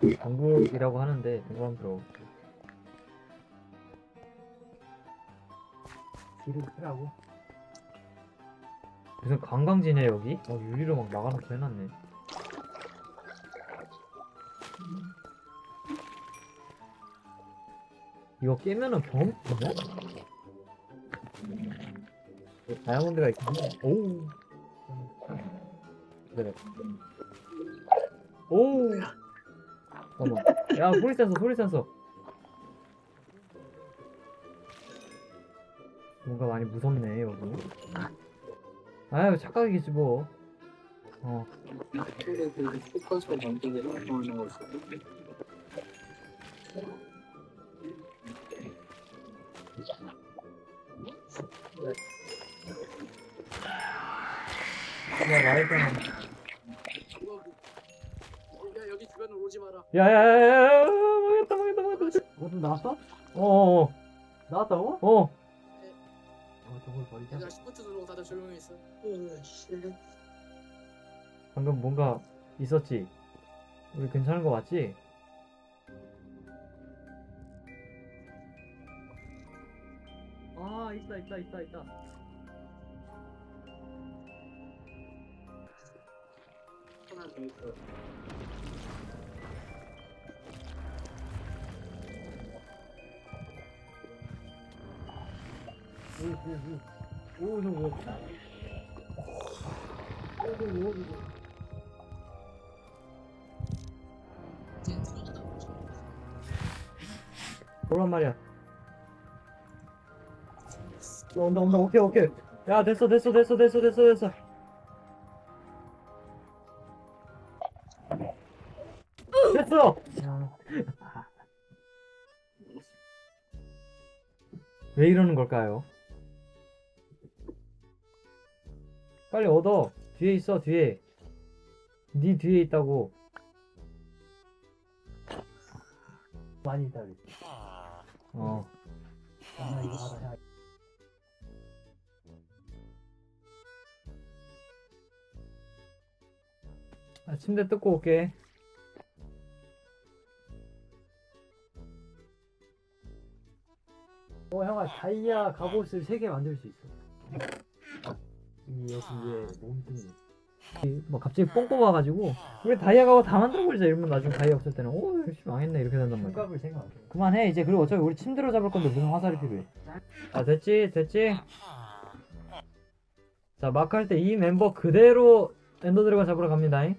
방북이라고 하는데 방북 들어. 길을 크라고. 무슨 관광지네 여기? 어 유리로 막 막아놓고 해놨네. 이거 깨면은 경험 되냐? 뭐 다이아몬드가 있겠네. 오. 그래. 오. 어머. 야 소리 센서 소리 센서. 뭔가 많이 무섭네 여기. 아유 착각이겠지 뭐. 어. 야 말했잖아. 야 여기 주변으로 오지 마라. 야야야야 망했다 망했다 망했다. 뭐좀 나왔어? 어어 나왔다고? 어. 어. 어 저걸 버리자. 얘들아 시프트 누르고 다들 조용히 있어. 방금 뭔가 있었지. 우리 괜찮은 거 맞지? 아 있다 있다 있다 있다. 하나 더 있어. 뭐란 말이야. 야, 온다 온다 오케이 오케이. 야 됐어 됐어 됐어 됐어 됐어 됐어. 됐어. 야, 왜 이러는 걸까요? 빨리 얻어. 뒤에 있어, 뒤에. 네 뒤에 있다고. 많이 있다 그랬지. 어. 아 이거 받아. 야, 아, 침대 뜯고 올게. 어 형아 다이아 갑옷을 3개 만들 수 있어. 위에 몸뚱이. 뭐 갑자기 뽕 뽑아가지고 우리 다이아 가고 다 만들어버리자 이러면 나중에 다이아 없을 때는 오 씨, 망했네 이렇게 된단 말이야. 총각을 생각. 그만해 이제 그리고 어차피 우리 침대로 잡을 건데 무슨 화살이 필요해. 아 됐지 됐지. 자 마크 할 때 이 멤버 그대로 엔더 드래곤 잡으러 갑니다. 잉?